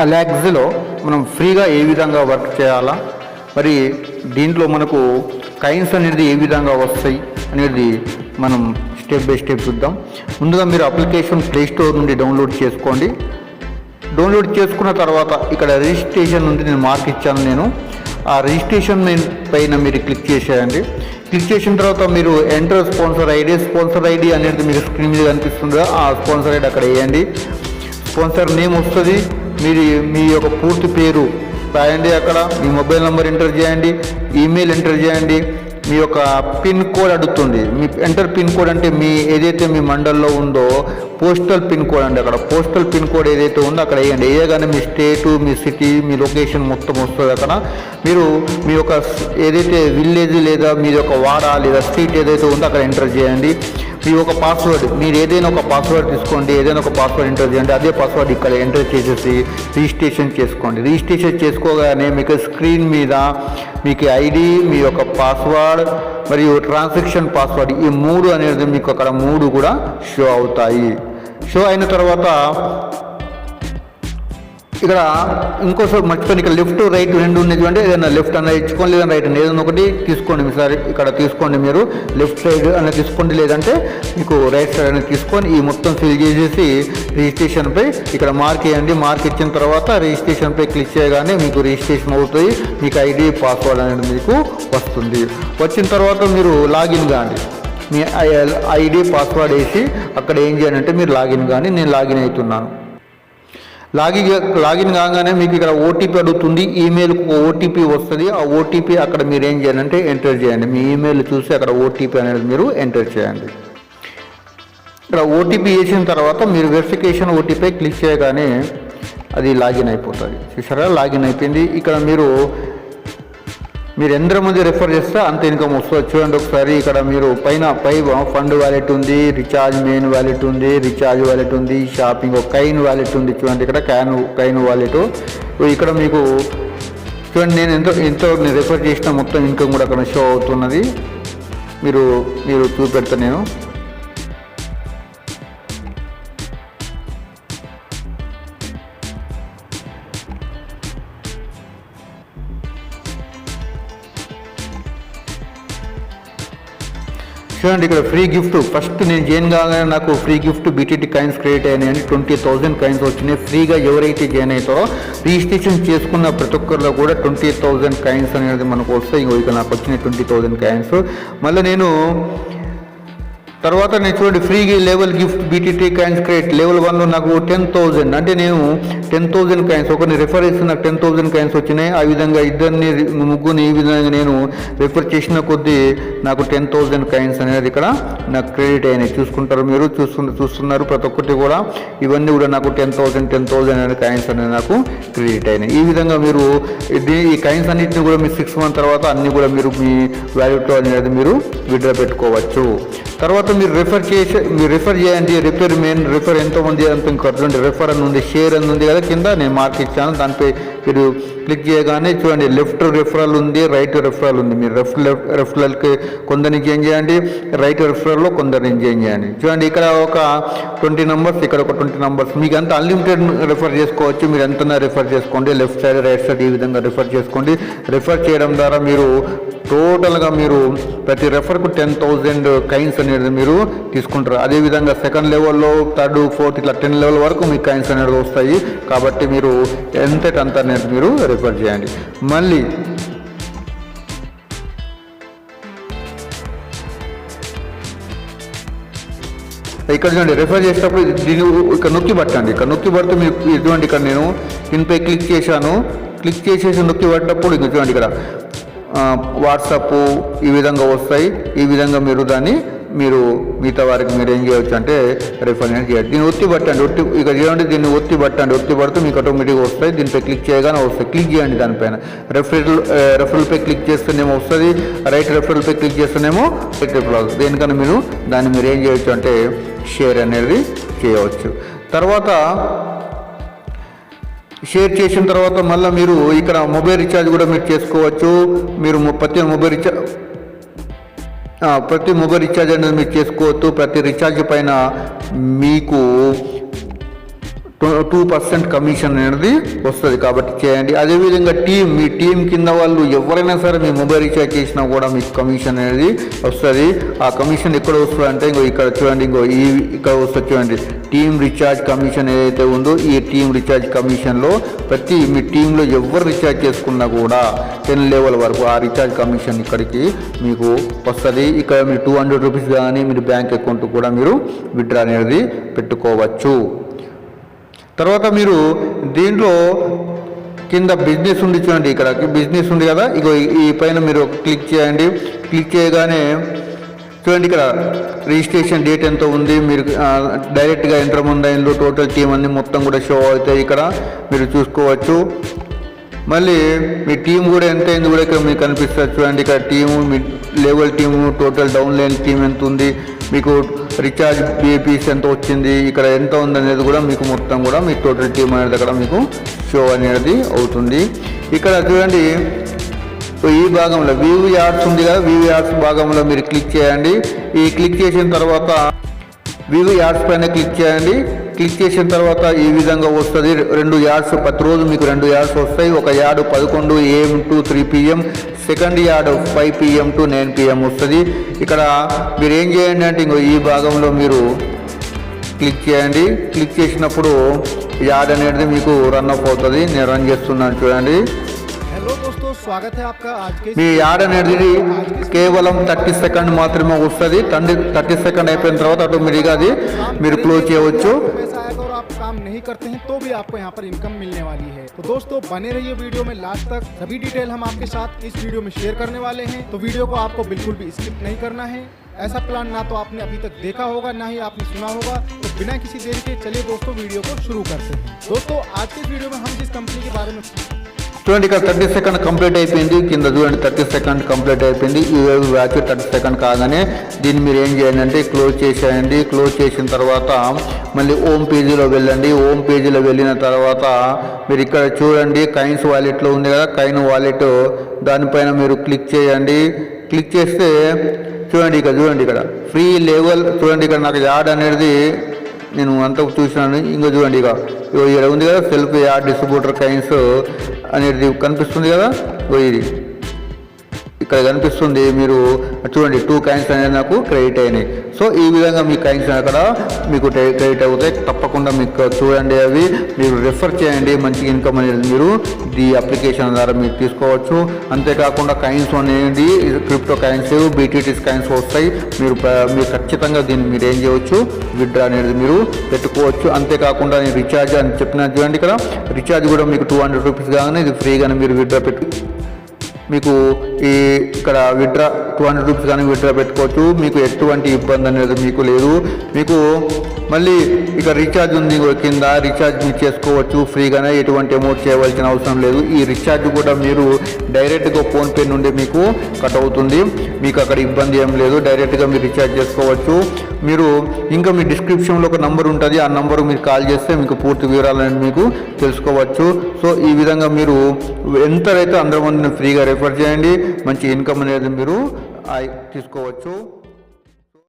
ఆ ల్యాగ్స్లో మనం ఫ్రీగా ఏ విధంగా వర్క్ చేయాలా? మరి దీంట్లో మనకు కైన్స్ అనేది ఏ విధంగా వస్తాయి అనేది మనం స్టెప్ బై స్టెప్ చూద్దాం. ముందుగా మీరు అప్లికేషన్ ప్లే స్టోర్ నుండి డౌన్లోడ్ చేసుకోండి. డౌన్లోడ్ చేసుకున్న తర్వాత ఇక్కడ రిజిస్ట్రేషన్ ఉంది నేను మార్క్ ఇచ్చాను నేను. ఆ రిజిస్ట్రేషన్ పైన మీరు క్లిక్ చేసేయండి. క్లిక్ చేసిన తర్వాత మీరు enter sponsor ID sponsor ID అనేది మీకు స్క్రీన్ మీద కనిపిస్తుందో ఆ స్పాన్సర్ ఐడి అక్కడ వేయండి. స్పాన్సర్ నేమ్ వస్తుంది. మీరు మీ యొక్క పూర్తి పేరు రాయండి అక్కడ. మీ మొబైల్ నెంబర్ ఎంటర్ చేయండి. ఈమెయిల్ ఎంటర్ చేయండి. మీ యొక్క పిన్ కోడ్ అడుగుతుంది. మీ ఎంటర్ పిన్ కోడ్ అంటే మీ ఏదైతే మీ మండల్లో ఉందో పోస్టల్ పిన్ కోడ్ అండి అక్కడ. పోస్టల్ పిన్ కోడ్ ఏదైతే ఉందో అక్కడ వేయండి. వేయగానే మీ స్టేటు మీ సిటీ మీ లొకేషన్ మొత్తం వస్తుంది అక్కడ. మీరు మీ యొక్క ఏదైతే విలేజ్ లేదా మీ యొక్క వాడ లేదా స్ట్రీట్ ఏదైతే ఉందో అక్కడ ఎంటర్ చేయండి. మీ ఒక పాస్వర్డ్ మీరు ఏదైనా ఒక పాస్వర్డ్ తీసుకోండి ఏదైనా ఒక పాస్వర్డ్ ఎంటర్ చేయండి అదే పాస్వర్డ్ ఇక్కడ ఎంటర్ చేసేసి రిజిస్ట్రేషన్ చేసుకోండి. రిజిస్ట్రేషన్ చేసుకోగానే మీకు స్క్రీన్ మీద మీకు ఐడి మీ యొక్క పాస్వర్డ్ మరియు ట్రాన్సాక్షన్ పాస్వర్డ్ ఈ మూడు అనేది మీకు అక్కడ మూడు కూడా షో అవుతాయి. షో అయిన తర్వాత ఇక్కడ ఇంకోసారి మర్చిపోయింది ఇక్కడ లెఫ్ట్ రైట్ రెండు ఉన్నాయి చూడండి. ఏదైనా లెఫ్ట్ అన్న ఇచ్చుకోండి లేదా రైట్ అనేది ఏదైనా ఒకటి తీసుకోండి మీసారి ఇక్కడ తీసుకోండి మీరు. లెఫ్ట్ సైడ్ అన్న తీసుకోండి లేదంటే మీకు రైట్ సైడ్ అనేది తీసుకొని ఈ మొత్తం ఫిల్ చేసేసి రిజిస్ట్రేషన్పై ఇక్కడ మార్క్ చేయండి మార్క్ ఇచ్చిన తర్వాత రిజిస్ట్రేషన్పై క్లిక్ చేయగానే మీకు రిజిస్ట్రేషన్ అవుతుంది. మీకు ఐడి పాస్వర్డ్ అనేది మీకు వస్తుంది. వచ్చిన తర్వాత మీరు లాగిన్ కాండి. మీ ఐడి పాస్వర్డ్ వేసి అక్కడ ఏం చేయాలంటే మీరు లాగిన్ కానీ నేను లాగిన్ అవుతున్నాను. లాగిన్ లాగిన్ కాగానే మీకు ఇక్కడ ఓటీపీ అడుగుతుంది ఈమెయిల్కి ఒక ఓటీపీ వస్తుంది. ఆ ఓటీపీ అక్కడ మీరు ఏం చేయాలంటే ఎంటర్ చేయండి. మీ ఈమెయిల్ చూసి అక్కడ ఓటీపీ అనేది మీరు ఎంటర్ చేయండి. ఇక్కడ ఓటీపీ వేసిన తర్వాత మీరు వెరిఫికేషన్ ఓటీపీ క్లిక్ చేయగానే అది లాగిన్ అయిపోతుంది. చూసారా? లాగిన్ అయిపోయింది. ఇక్కడ మీరు మీరు ఎందరి మంది రెఫర్ చేస్తే అంత ఇన్కమ్ వస్తుంది చూడండి ఒకసారి ఇక్కడ మీరు పైన పై ఫండ్ వ్యాలెట్ ఉంది రీఛార్జ్ మెయిన్ వ్యాలెట్ ఉంది రీఛార్జ్ వ్యాలెట్ ఉంది షాపింగ్ కైన్ వ్యాలెట్ ఉంది చూడండి ఇక్కడ క్యాన్ కైన్ వ్యాలెట్ ఇక్కడ మీకు చూడండి నేను ఎంతో ఎంతో నేను రెఫర్ చేసిన మొత్తం ఇన్కమ్ కూడా అక్కడ షో అవుతున్నది. మీరు మీరు చూపెడతా నేను. చూడండి ఇక్కడ ఫ్రీ గిఫ్ట్. ఫస్ట్ నేను జాయిన్ కాగానే నాకు free gift BTT coins create అయినాయని twenty thousand coins వచ్చినాయి. ఫ్రీగా ఎవరైతే జాయిన్ అవుతారో రిజిస్ట్రేషన్ చేసుకున్న ప్రతి ఒక్కరిలో కూడా ట్వంటీ థౌజండ్ కాయిన్స్ అనేది మనకు వస్తాయి. ఇంకో ఇక నాకు వచ్చినాయి ట్వంటీ థౌజండ్ కాయిన్స్. మళ్ళీ నేను తర్వాత నేను చూడండి free level gift BTT coins create level వన్లో నాకు టెన్ థౌజండ్ అంటే నేను టెన్ థౌజండ్ కాయిన్స్ ఒకరిని రెఫర్ చేసి నాకు టెన్ థౌజండ్ కాయిన్స్ వచ్చినాయి. ఆ విధంగా ఇద్దరిని ముగ్గురిని ఈ విధంగా నేను రెఫర్ చేసిన కొద్దీ నాకు టెన్ థౌజండ్ కాయిన్స్ అనేది ఇక్కడ నాకు క్రెడిట్ అయినాయి. చూసుకుంటారు మీరు చూస్తున్న చూస్తున్నారు ప్రతి ఒక్కటి కూడా. ఇవన్నీ కూడా నాకు టెన్ థౌజండ్ టెన్ థౌజండ్ అనే కాయిన్స్ అనేది నాకు క్రెడిట్ అయినాయి. ఈ విధంగా మీరు ఈ కాయిన్స్ అన్నింటిని కూడా మీ సిక్స్ మంత్ తర్వాత అన్ని కూడా మీరు మీ వాల్యూతో అనేది మీరు విడ్రా పెట్టుకోవచ్చు. తర్వాత మీరు రిఫర్ చేసి మీరు రిఫర్ చేయండి రిఫర్ మెయిన్ రెఫర్ ఎంతోమంది అంత ఇంకొండి రెఫర్ అని ఉంది షేర్ అని ఉంది కదా కింద నేను మార్క్ ఇచ్చాను దానిపై మీరు క్లిక్ చేయగానే చూడండి లెఫ్ట్ రెఫరల్ ఉంది రైట్ రెఫరల్ ఉంది. మీరు లెఫ్ట్ లెఫ్ట్ రెఫరల్కి కొందరిని చేంజ్ చేయండి రైట్ రెఫరల్లో కొందరిని ఏం చేయండి. చూడండి ఇక్కడ ఒక ట్వంటీ నెంబర్స్ ఇక్కడ ఒక ట్వంటీ నెంబర్స్ మీకు అంత అన్లిమిటెడ్ రెఫర్ చేసుకోవచ్చు మీరు ఎంత రెఫర్ చేసుకోండి. లెఫ్ట్ సైడ్ రైట్ సైడ్ ఈ విధంగా రెఫర్ చేసుకోండి. రెఫర్ చేయడం ద్వారా మీరు టోటల్గా మీరు ప్రతి రెఫర్కు టెన్ థౌజండ్ కైన్స్ అనేది మీరు తీసుకుంటారు. అదేవిధంగా సెకండ్ లెవెల్లో థర్డ్ ఫోర్త్ ఇట్లా టెన్ లెవెల్ వరకు మీకు కైన్స్ అనేది వస్తాయి. కాబట్టి మీరు ఎంత అంత అనేది మీరు రిఫర్ చేయండి. మళ్ళీ ఇక్కడ చూడండి రిఫర్ చేసేటప్పుడు దీన్ని ఇక్కడ నొక్కి పట్టండి. ఇక్కడ నొక్కి పడితే మీకు ఇటువంటి ఇక్కడ నేను ఇన్పై క్లిక్ చేశాను. క్లిక్ చేసేసి నొక్కి పడ్డప్పుడు ఇక్కడ చూడండి ఇక్కడ వాట్సాప్ ఈ విధంగా వస్తాయి. ఈ విధంగా మీరు దాన్ని మీరు మిగతా వారికి మీరు ఏం చేయవచ్చు అంటే రెఫర్ అనేది చేయాలి. దీన్ని ఒత్తి పట్టండి ఒత్తి ఇక చూడండి దీన్ని ఒత్తి పట్టండి ఒత్తి పడితే మీకు ఆటోమేటిక్గా వస్తాయి. దీనిపై క్లిక్ చేయగానే వస్తాయి. క్లిక్ చేయండి దానిపైన. రెఫరల్ రెఫరల్పై క్లిక్ చేస్తేనేమో వస్తుంది. రైట్ రెఫరల్పై క్లిక్ చేస్తేనేమో రైట్ రెఫరల్ దేనికన్నా మీరు దాన్ని మీరు ఏం చేయొచ్చు అంటే షేర్ అనేది చేయవచ్చు. తర్వాత షేర్ చేసిన తర్వాత మళ్ళీ మీరు ఇక్కడ మొబైల్ రీఛార్జ్ కూడా మీరు చేసుకోవచ్చు. మీరు ప్రతి మొబైల్ రీఛార్జ్ ప్రతి మొబైల్ రీఛార్జ్ అనేది మీరు చేసుకోవచ్చు. ప్రతి రీఛార్జ్ పైన మీకు టూ పర్సెంట్ కమిషన్ అనేది వస్తుంది కాబట్టి చేయండి. అదేవిధంగా టీం మీ టీం కింద వాళ్ళు ఎవరైనా సరే మీ మొబైల్ రీఛార్జ్ చేసినా కూడా మీకు కమిషన్ అనేది వస్తుంది. ఆ కమిషన్ ఎక్కడ వస్తుంది అంటే ఇంకో ఇక్కడ చూడండి ఇంకో ఈ ఇక్కడ వస్తుంది చూడండి. టీమ్ రీఛార్జ్ కమిషన్ ఏదైతే ఉందో ఈ టీమ్ రీఛార్జ్ కమిషన్లో ప్రతి మీ టీంలో ఎవరు రీఛార్జ్ చేసుకున్నా కూడా టెన్ లెవెల్ వరకు ఆ రీఛార్జ్ కమిషన్ ఇక్కడికి మీకు వస్తుంది. ఇక్కడ మీరు టూ హండ్రెడ్ రూపీస్ కానీ మీరు బ్యాంక్ అకౌంట్ కూడా మీరు విత్డ్రా అనేది పెట్టుకోవచ్చు. తర్వాత మీరు దీంట్లో కింద బిజినెస్ ఉంది చూడండి ఇక్కడ బిజినెస్ ఉంది కదా ఇక ఈ పైన మీరు క్లిక్ చేయండి. క్లిక్ చేయగానే చూడండి ఇక్కడ రిజిస్ట్రేషన్ డేట్ ఎంత ఉంది. మీరు డైరెక్ట్గా ఎంటర్ ముందు టోటల్ టీం అన్ని మొత్తం కూడా షో అవుతాయి ఇక్కడ మీరు చూసుకోవచ్చు. మళ్ళీ మీ టీం కూడా ఎంత అయింది కూడా ఇక్కడ మీకు కనిపిస్తుంది చూడండి. ఇక్కడ టీము మీ level team total down line team ఎంత ఉంది. మీకు రీఛార్జ్ బీపీస్ ఎంత వచ్చింది ఇక్కడ ఎంత ఉంది అనేది కూడా మీకు మొత్తం కూడా మీ టోటల్ టీం అనేది అక్కడ మీకు షో అనేది అవుతుంది. ఇక్కడ చూడండి సో ఈ భాగంలో వ్యూ యాడ్స్ ఉంది కదా వీవీ యాడ్స్ భాగంలో మీరు క్లిక్ చేయండి. ఈ క్లిక్ చేసిన తర్వాత వివి యాడ్స్ పైన క్లిక్ చేయండి. క్లిక్ చేసిన తర్వాత ఈ విధంగా వస్తుంది. రెండు యాడ్స్ ప్రతిరోజు మీకు రెండు యాడ్స్ వస్తాయి. ఒక యాడ్ పదకొండు AM to three PM second ad five PM to nine PM వస్తుంది. ఇక్కడ మీరు ఏం చేయండి అంటే ఇంకో ఈ భాగంలో మీరు క్లిక్ చేయండి. క్లిక్ చేసినప్పుడు యాడ్ అనేది మీకు రన్ అప్ అవుతుంది. నేను రన్ చేస్తున్నాను చూడండి. स्वागत है आपका आज के మీ యాడ్ అనేది కేవలం థర్టీ సెకండ్ మాత్రమే వస్తుంది థర్టీ థర్టీ సెకండ్ అయిపోయిన తర్వాత ఆటోమేటిక్గా అది మీరు క్లోజ్ చేయవచ్చు पैसा आएगा और आप काम नहीं करते हैं तो भी आपको यहाँ पर इनकम मिलने वाली है तो दोस्तों बने रहिए वीडियो में लास्ट तक सभी डिटेल हम आपके साथ इस वीडियो में शेयर करने वाले हैं तो वीडियो को आपको बिल्कुल भी स्किप नहीं करना है ऐसा प्लान ना तो आपने अभी तक देखा होगा ना ही आपने सुना होगा तो बिना किसी देर के चलिए दोस्तों वीडियो को शुरू करते हैं दोस्तों आज के इस वीडियो में हम जिस कंपनी के बारे में చూడండి ఇక్కడ థర్టీ సెకండ్ కంప్లీట్ అయిపోయింది. కింద చూడండి థర్టీ సెకండ్ కంప్లీట్ అయిపోయింది. ఈ వ్యాక్యూ థర్టీ సెకండ్ కాగానే దీన్ని మీరు ఏం చేయండి అంటే క్లోజ్ చేసేయండి. క్లోజ్ చేసిన తర్వాత మళ్ళీ హోమ్ పేజీలో వెళ్ళండి. హోమ్ పేజీలో వెళ్ళిన తర్వాత మీరు ఇక్కడ చూడండి కైన్స్ వాలెట్లో ఉంది కదా కైన్ వాలెట్ దానిపైన మీరు క్లిక్ చేయండి. క్లిక్ చేస్తే చూడండి ఇక్కడ చూడండి ఇక్కడ. ఫ్రీ లెవెల్ చూడండి ఇక్కడ నాకు యాడ్ అనేది నేను అంతా చూసినాను. ఇంకా చూడండి ఇక ఇగో ఇక్కడ ఉంది కదా సెల్ఫ్ యాడ్ డిస్ట్రిబ్యూటర్ కైన్స్ అనేది కనిపిస్తుంది కదా? ఇది. ఇక్కడ కనిపిస్తుంది మీరు చూడండి టూ కాయిన్స్ అనేది నాకు క్రెడిట్ అయినాయి. సో ఈ విధంగా మీ కాయిన్స్ అక్కడ మీకు క్రెడిట్ అవుతాయి. తప్పకుండా మీకు చూడండి అవి. మీరు రెఫర్ చేయండి. మంచి ఇన్కమ్ అనేది మీరు ఈ అప్లికేషన్ ద్వారా మీరు తీసుకోవచ్చు. అంతేకాకుండా కాయిన్స్ అనేది క్రిప్టో కాయిన్స్ బీటీటీస్ కాయిన్స్ వస్తాయి. మీరు మీరు ఖచ్చితంగా దీన్ని మీరు ఏం చేయవచ్చు? విడ్రా అనేది మీరు పెట్టుకోవచ్చు. అంతేకాకుండా నేను రీఛార్జ్ అని చెప్పిన చూడండి ఇక్కడ. రీఛార్జ్ కూడా మీకు టూ హండ్రెడ్ రూపీస్ కాగానే ఇది ఫ్రీగానే మీరు విడ్రా పెట్టు మీకు ఈ ఇక్కడ విడ్రా టూ హండ్రెడ్ రూపీస్ కానీ విత్డ్రా పెట్టుకోవచ్చు మీకు ఎటువంటి ఇబ్బంది అనేది మీకు లేదు. మీకు మళ్ళీ ఇక రీఛార్జ్ ఉంది కింద రీఛార్జ్ మీరు చేసుకోవచ్చు ఫ్రీగానే ఎటువంటి అమౌంట్ చేయవలసిన అవసరం లేదు. ఈ రీఛార్జ్ కూడా మీరు డైరెక్ట్గా ఫోన్పే నుండి మీకు కట్ అవుతుంది. మీకు అక్కడ ఇబ్బంది ఏం లేదు. డైరెక్ట్గా మీరు రీఛార్జ్ చేసుకోవచ్చు. మీరు ఇంకా మీ డిస్క్రిప్షన్లో ఒక నంబర్ ఉంటుంది. ఆ నంబర్ మీరు కాల్ చేస్తే మీకు పూర్తి వివరాలను మీకు తెలుసుకోవచ్చు. సో ఈ విధంగా మీరు ఎంతైతే అందరి మందిని ఫ్రీగా రెఫర్ చేయండి మంచి ఇన్కమ్ అనేది మీరు తీసుకోవచ్చు.